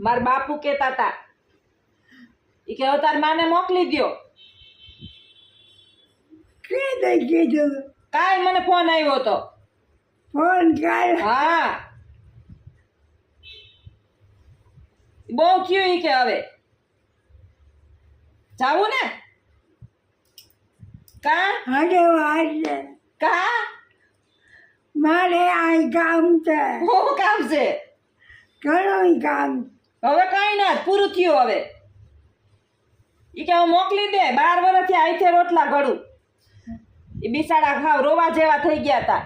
મારા બાપુ કહેતા હતા. એ કે હવે તાર માને મોકલી દો કે તે કીધું કાંઈ મને ફોન આવ્યો હતો ફોન કાય હા. બહુ થયું ઈ કે હવે. જાવું ને? કા? હરે વાજે કા? મારે આ કામ છે. હું કામ છે? ઘણું કામ હવે કાંઈ ના પૂરું થયું હવે. ઈ કે હું મોકલી દે બાર વર્ષથી આઈથે રોટલા ઘડું. એ બિસાડા ખાવ રોવા જેવા થઈ ગયા હતા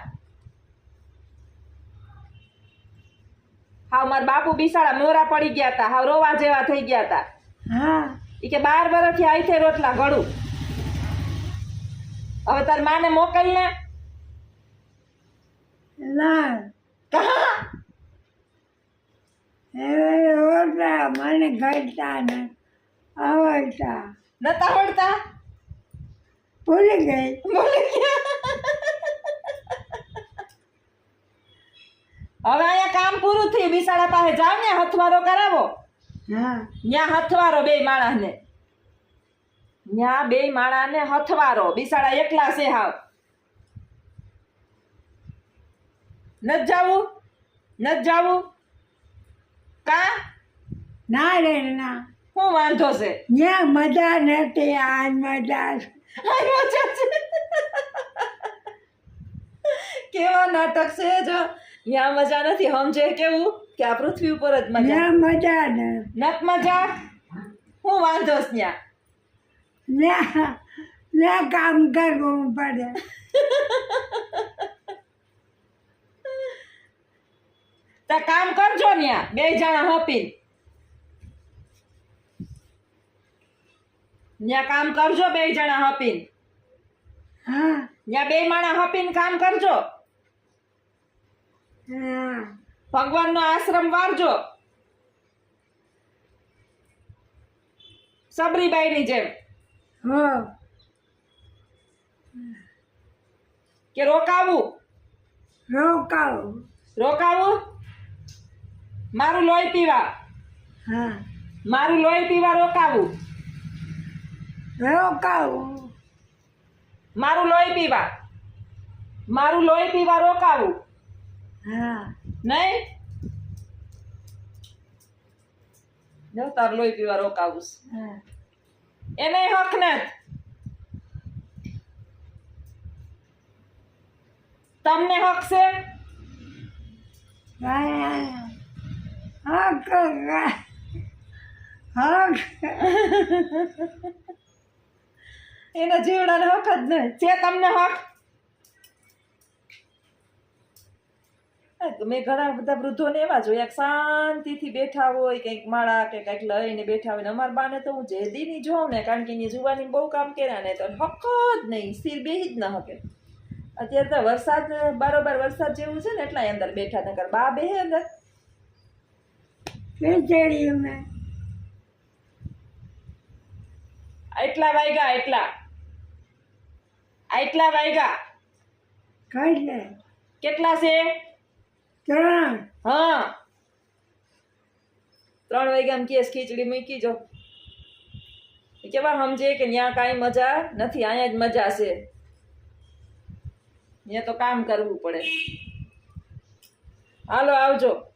હાવ મારા બાપુ બિસાડા મોરા પડી ગયા હતા હાવ રોવા જેવા થઈ ગયા હતા હા. ઈ કે બાર વર્ષથી આઈથે રોટલા ઘડું. હવે તાર માને મોકલ ને ના કહા હવે ઓટા મને ગળતા ને આવડતા નતા આવડતા ભૂલી ગઈ. ભૂલી ગયા હવે અહીંયા કામ પૂરું થયું. બિસાડા પાસે જાવ ને હથવારો કરાવો. હા. ત્યાં હથવારો બે માણસને ત્યાં બે માણસને હથવારો. બિસાડા એકલા છે હાવ. ન જાવું? ન જાવું? કા? ના રે ના. હું વાંધો છે. ન્યા મજા નથી આ મજા કેવા નાટક છે જો. ન્યા મજા નથી સમજે કેવું? કે આ પૃથ્વી ઉપર જ મજા. ન્યા મજા ને નત મજા? હું વાંધો છે ન્યા. ન્યા ન્યા કામ કરવું પડે. તો કામ કરજો ન્યા બે જણા હપીન. ન્યા કામ કરજો બે જણા હપીન. હા. ન્યા બે માણા હોપીને કામ કરજો. ભગવાન ભગવાનનો આશ્રમ વારજો. સબરીબાઈની જેમ. હો. કે રોકાવું? રોકાવું. રોકાવું? મારું લોહી પીવા. હા. મારું લોહી પીવા રોકાવું. રોકાવું. મારું લોહી પીવા. મારું લોહી પીવા રોકાવું. હા. નહીં? જો તાર લોહી પીવા રોકાવું. એને હક નથી તમને હક છે હક હક એના જીવડાને હક જ નહીં. છે તમને હક. મેં ઘણા બધા વૃદ્ધોને એવા જોયા કે શાંતિથી બેઠા હોય, કંઈક માળા કે કંઈક લઈને બેઠા હોય ને અમારા બાને તો હું જેદીની જોઉં ને, કારણ કે એની જુવાની બહુ કામ કર્યા ને, તો હક જ નહીં. સ્થિર બેહી જ ન હકે. અત્યારે તો વરસાદ, બારોબાર વરસાદ જેવું છે ને એટલા અંદર બેઠા નગર બા બેહે અંદર. ખીચડી મેં એટલા વાગ્યા એટલા વાગ્યા ખાઈ કેટલા છે? ત્રણ. હા. ત્રણ વાગ્યામાં કેસ ખીચડી મૂકી જો. કેવા સમજે કે ત્યાં કાંઈ મજા નથી અહીંયા જ મજા છે. અહીંયા તો કામ કરવું પડે. હાલો આવજો.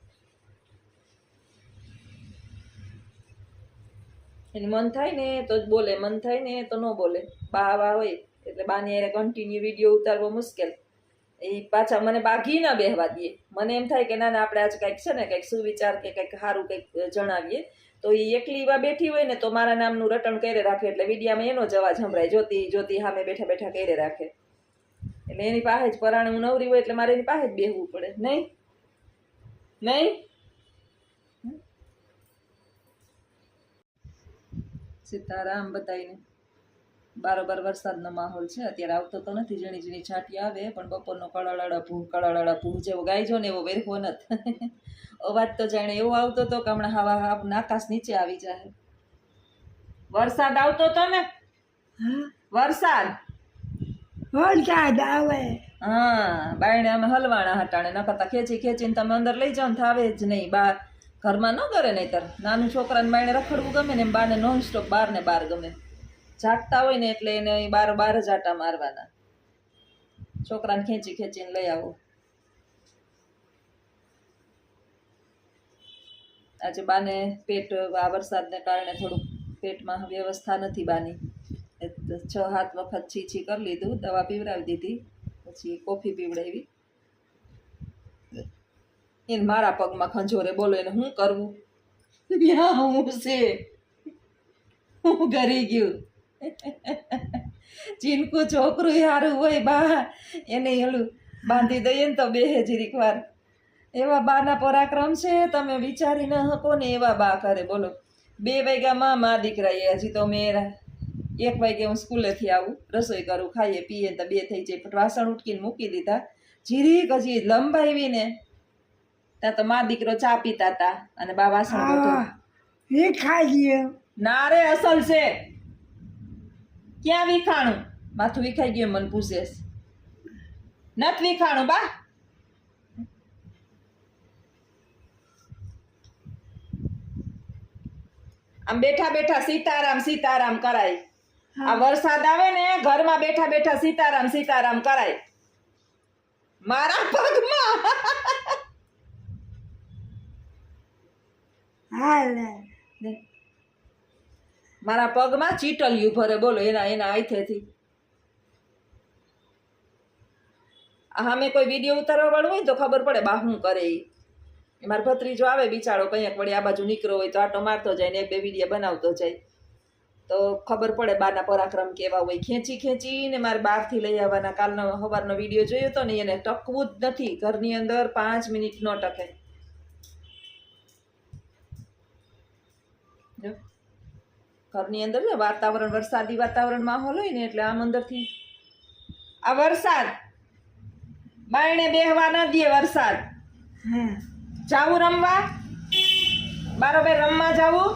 એને મન થાય ને તો જ બોલે, મન થાય ને તો ન બોલે. બા બા હોય એટલે બાની યારે કન્ટિન્યુ વીડિયો ઉતારવો મુશ્કેલ. એ પાછા મને બાઘી ના બેહવા દે. મને એમ થાય કે ના ના, આપણે આજ કંઈક છે ને, કંઈક સુવિચાર કે કંઈક સારું કંઈક જણાવીએ. તો એ એકલી એવા બેઠી હોય ને તો મારા નામનું રટણ કરે રાખે, એટલે વિડીયામાં એનો જ અવાજ સંભળાય. જ્યોતિ જ્યોતિ સામે બેઠા બેઠા કરે રાખે. એટલે એની પાસે જ પરાણે હું નવરી હોય, એટલે મારે એની પાસે જ બેહવું પડે. નહીં? નહીં? સીતારામ બધાઈને બારોબાર વરસાદનો માહોલ છે અત્યારે આવતો તો નથી ઝીણી ઝીણી છાંટી આવે પણ બપોરનો કળાળાળા ભૂ કળાળાળા ભૂ જેવો ગાયજો ને એવો વેરવો નથી. અવાજ તો જાણે એવો આવતો હતો કે હમણાં હવા હા આકાશ નીચે આવી જાય વરસાદ આવતો તો ને? હા. વરસાદ? વરસાદ આવે. હા બાયણે અમે હલવાણા હટાણે ન કરતા ખેંચી ખેંચીને તમે અંદર લઈ જાઓ ને થાવે જ નહીં. બા ઘરમાં ન કરે નહીતર. નાનું છોકરાને માણે રખડવું ગમે ને એમ બાને નોન સ્ટોપ બાર ને બાર ગમે. જાગતા હોય ને એટલે એને બાર બાર જ આટા મારવાના. છોકરાને ખેંચી ખેંચીને લઈ આવો. આજે બાને પેટ આ વરસાદને કારણે થોડુંક પેટમાં વ્યવસ્થા નથી બાની. છ, સાત વખત છીછી કરી લીધું, દવા પીવડાવી દીધી, પછી કોફી પીવડાવી. એને મારા પગમાં ખંજોરે બોલો, એને શું કરવું? યા હું છે. હું ઘરી ગયું. ચીનકું છોકરું સારું હોય બા, એને એલું બાંધી દઈએ ને તો બે જીરીક વાર. એવા બાના પરાક્રમ છે, તમે વિચારી ન શકો ને એવા બા કરે બોલો, બે વાગ્યામાં મા દીકરા હજી તો મેં એક વાગે હું સ્કૂલેથી આવું, રસોઈ કરું, ખાઈએ, પીએ તો બે થઈ જાય. વાસણ ઉટકીને મૂકી દીધા. જીરીક હજી લંબાવી ને ત્યાં તો માં દીકરો ચા પીતા હતા અને બા વાસણ ધોતા. એ ખાઈ ગયો. ના રે અસલ છે. ક્યાં વિખાણું? માથું વિખાઈ ગયું મને પૂછે નથ વિખાણું બા. આમ બેઠા બેઠા સીતારામ સીતારામ કરાય. આ વરસાદ આવે ને ઘરમાં બેઠા બેઠા સીતારામ સીતારામ કરાય. મારા પગમાં. હાલે. મારા પગમાં ચીટલ્યું ભરે, બોલો, એના એના આઈથેથી મેં કોઈ વીડિયો ઉતારવા વાળું હોય તો ખબર પડે બા શું કરે એ મારો ભત્રીજો આવે, બિચારો કંઈક વળી આ બાજુ નીકળો હોય તો આટો મારતો જાય ને એક બે વીડિયો બનાવતો જાય. તો ખબર પડે બાના પરાક્રમ કેવા હોય. ખેંચી ખેંચીને મારે બહારથી લઈ આવવાના. કાલનો સવારનો વીડિયો જોયો હતો ને એને ટકવું જ નથી. ઘરની અંદર પાંચ મિનિટ ન ટકે. જો. ઘરની અંદર ને વાતાવરણ વરસાદી વાતાવરણ માહોલ હોય ને એટલે આમ અંદરથી. આ વરસાદ. બાયણે બેહવા ના દે વરસાદ. હા જાવું રમવા? બારોબાર રમવા જાવું?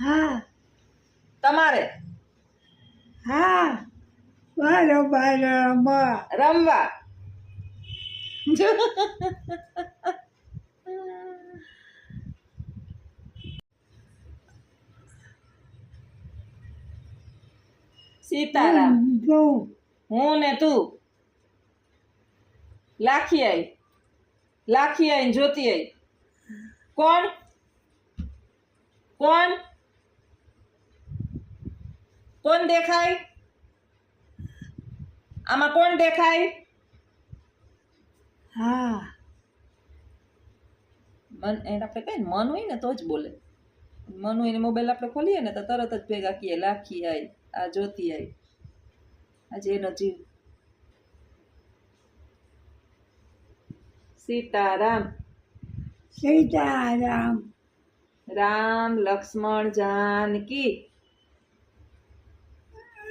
હા. તમારે? હા. બારોબાર રમવા. રમવા? જો. સીતારામ. તું હું ને તું. લાખી આઈ. લાખી આઈ જોતી આઈ. કોણ? કોણ? કોણ દેખાય? આમાં કોણ દેખાય? હા. મન એને આપણે કહીએ મન હોય ને તો જ બોલે. મન હોય ને મોબાઈલ આપણે ખોલીએ ને તો તરત જ ભેગા કીએ લાખી આઈ. આ જોતી આઈ આજે એનો જીવ સીતારામ સીતારામ રામ લક્ષ્મણ જાનકી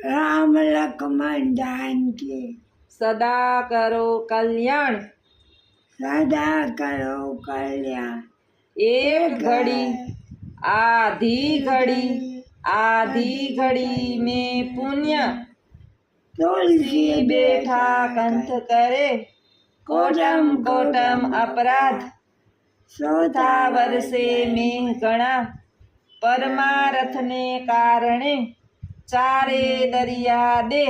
રામ લક્ષ્મણ જાનકી સદા કરો કલ્યાણ સદા કરો કલ્યાણ એક ઘડી આધી ઘડી આધી ઘડી મેં પુણ્ય તુલસી બેઠા કંથ કરે કોટમ કોટમ અપરાધ ચોથા વર્ષે મેં ગણા પરમારથને કારણે ચારે દરિયા દે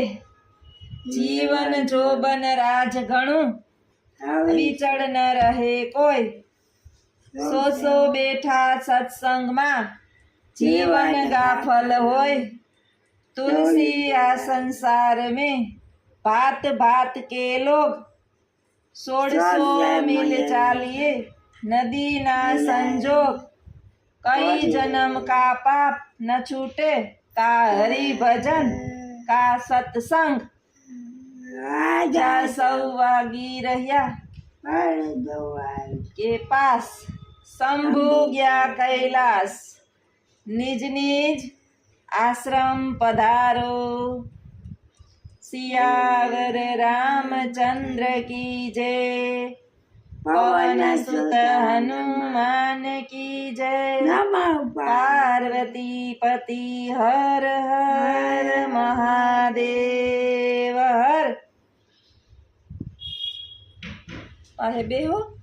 જીવન જોબન રાજ ઘણું વિચળ ન રહે કોઈ સો સો બેઠા સત્સંગમાં जीवन का फल होए तुलसी या संसार में बात बात के लोग। सोड़ सो मिल चालिए नदी ना संजोग। कई जन्म का पाप न छूटे का हरि भजन का सत्संग। सौभागी के पास शंभु गया कैलाश निज निज आश्रम पधारो। सियावर रामचंद्र की जय। पवन सुत हनुमान की जय। पार्वती। पति हर हर महादेव हर। अरे बेहो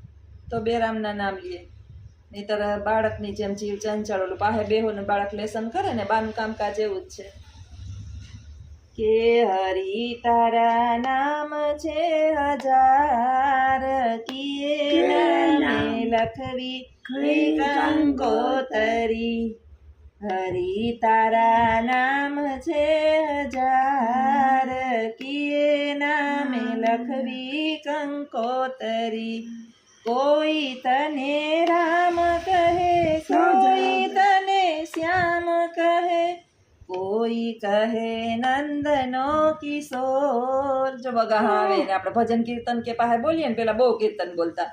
तो बेराम ना नाम लिए। નહીતર બાળકની જેમ જીવ ચંચળ ઓલું પાસે બેહો ને બાળક લેસન કરે ને બાનું કામકાજ એવું જ છે. કે હરી તારા નામ છે હજાર કિએ નામે લખવી કંકોતરી. હરી તારા નામ છે હજાર કિએ નામે લખવી કંકોતરી. કોઈ તને રામ કહે કોઈ તને શ્યામ કહે કોઈ કહે નંદનો કિશોર. જો બગા આવે ને આપણે ભજન કીર્તન કે પાસે બોલીએ ને પેલા બહુ કીર્તન બોલતા.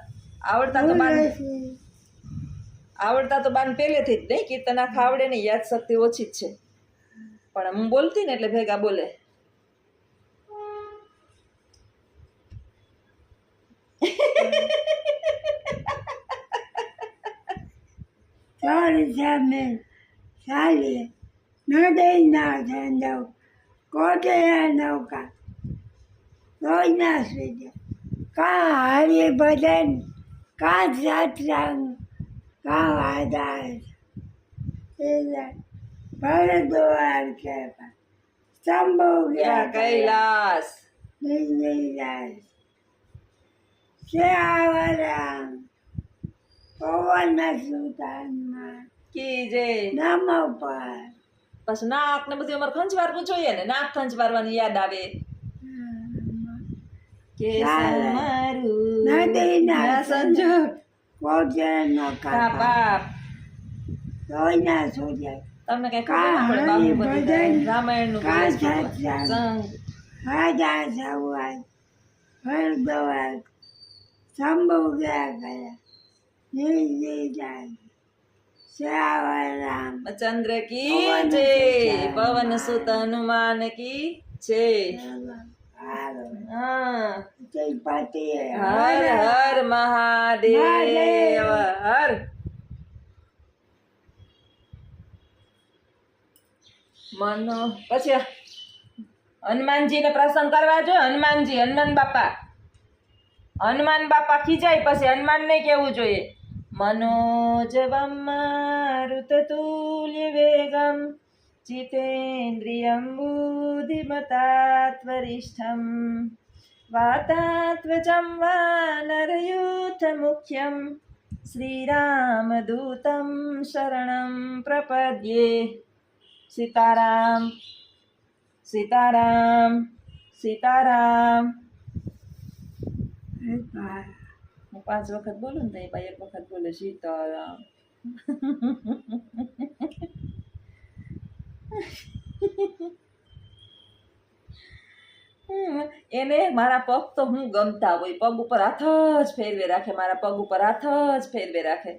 આવડતા તો બાન આવડતા તો બાન પહેલેથી જ નહીં કીર્તન આખા આવડે ને યાદ શક્તિ ઓછી જ છે. પણ હું બોલતી ને એટલે ભેગા બોલે. ચોર સામે ચાલે. નદીના ધંધો કોટેના નૌકા? રોજના સુજે. કા હરિભજન કા સત્સંગ કા વાદાર ભરદ્વાર કે શંભુ ગયા કૈલાસ. નિર્નિરાશ શ્યાવરામ. પવન સુતાનમાં કી જે? નમ ઉપર પછી નાક ને બધું અમારે ખંજવારવું જોઈએ ને. નાક ખંજવારવાની યાદ આવે. કે મારું નદીના ના સંજોગ કોટેનો કા કાપા પાપ રોજના સુજે તમને કઈ કા ખબર પડે ભજન, રામાયણનું કા સંગ રાજા સવાર ભરદ્વાર સંભવ ગયા ગયા નિર્નિરાશ શ્યાવરામ ચંદ્ર કી સુત પવન સુત હનુમાન કી છે હારો હર મહાદેવ. હર. મનો પછી હનુમાનજીને પ્રસંગ કરવા જોઈએ હનુમાનજી હનુમાન બાપા. હનુમાન બાપા ખીજાય પછી હનુમાન ને કેવું જોઈએ? મનોજવમ મારુતતુલ્ય વેગમ જીતેન્દ્રિયમ બુદ્ધિમતાત્વરિષ્ઠમ વાતાત્વચમ વાનરયુથમુખ્યમ શ્રીરામદૂतं શરણં પ્રપદ્યે સીતારામ સીતારામ સીતારામ હું પાંચ વખત બોલું ને ભાઈ એક વખત બોલે શીતળ એને મારા પગ તો હું ગમતા હોય પગ ઉપર હાથ જ ફેરવે રાખે મારા પગ ઉપર હાથ જ ફેરવે રાખે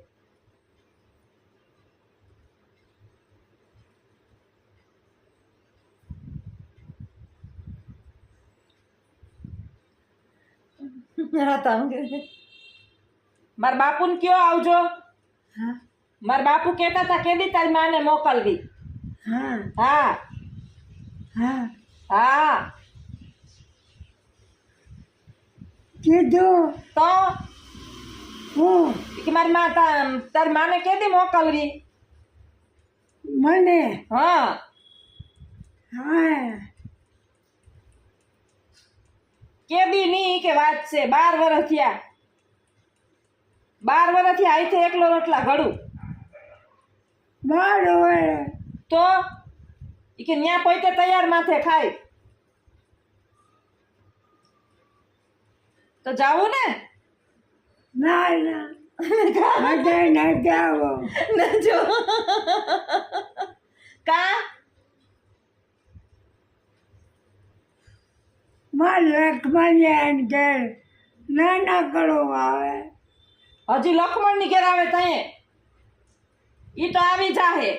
હાથ આમ. મારા બાપુને કયો આવજો? હા. મારા બાપુ કહેતા હતા કેદી તારી માને મોકલવી? હા. હા. હા. હા. કીધું તો? હું? કે મારી મા તારી માને કેદી મોકલવી? મને? હા. હા. કેદી ની કે વાત છે બાર વર્ષ થયા. બાર વર્ષ આવી છે એકલો રોટલા ઘડું. બરોબર તો? એ કે ન્યા પોતે તૈયાર માથે ખાય. તો જાવું ને? ના ના. મજા નથી આવો ન જો. કા? મારે ઘેર નાના કડો આવે હજી લખમણની ઘેર આવે તઈએ ઈ તો આવી જાહે.